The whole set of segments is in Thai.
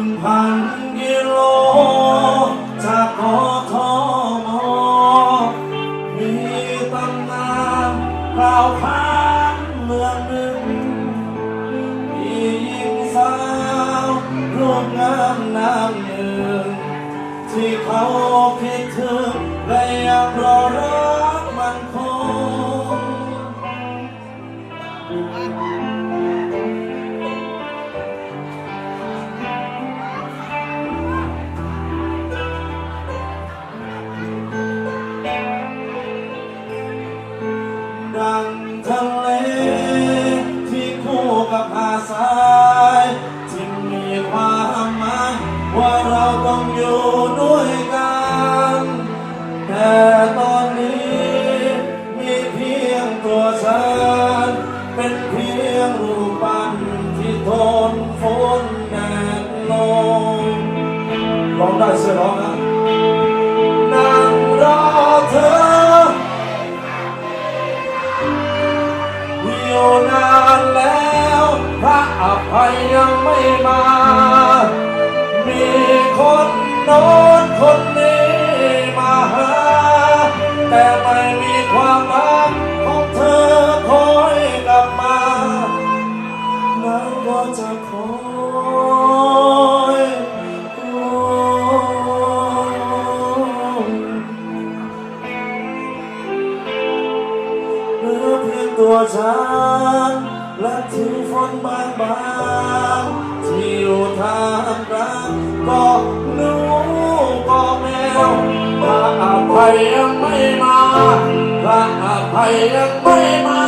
ึงพันกิโลจากกทมมีตำนานกล่าวขานเมืองหนึ่งมีหญิงสาวรูปงามนางหนึ่งที่เขาคิดถึงและยังรอรักมันคง ดังทะเล ที่คู่กับหาดทรายที่มีความหมายว่าเราต้องอยู่ด้วยกันแต่ตอนนี้มีเพียงตัวฉันเป็นเพียงรูปปั้นที่ทนฝนแดดลมร้องได้เสียร้องนะ งตัวฉันและถึงฝนบางบางที่อยู่ทางกลางก็หนูก็แมวพระอภัยยังไม่มาพระอภัยยังไม่มา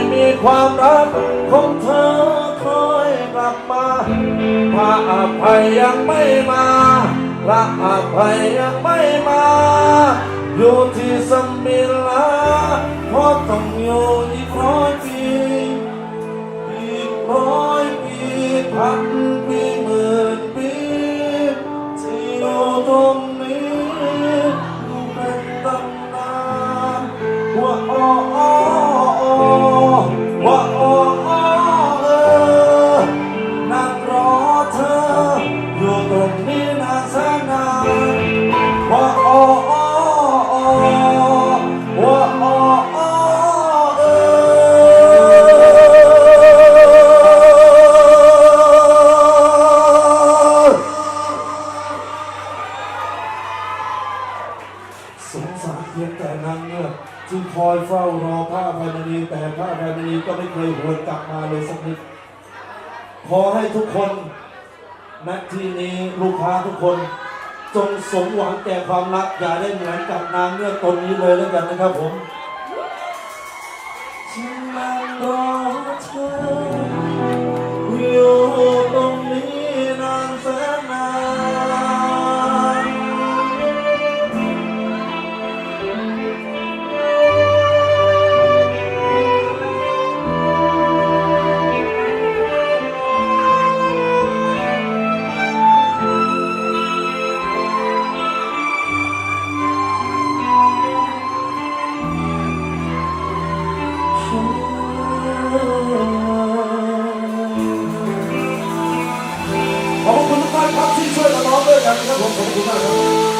ม่มีความรักของเธอคอยกลับมาพระอภัยยังไม่มาพระอภัยยังไม่มา อยู่ที่สมิลาเพราะต้องอยู่อีกร้อยปีอีกร้อยปีพันปีหมื่นปีที่อยู่ตรงนี้อยู่เป็นตำนานว่าอ้อ สงสารเพียงแต่นางเงือกที่คอยเฝ้ารอผ้าพายมณีแต่ผ้าพายมณีก็ไม่เคยหวนกลับมาเลยสักนิดขอให้ทุกคนณที่นี้ลูกค้าทุกคน จงสมหวังแก่ความรักอย่าได้เหมือนกับนางเงือกตนนี้เลยแล้วกันนะครับผมฉันนั่งรอเธอ 他他自出来的矛盾，你看人从从从那。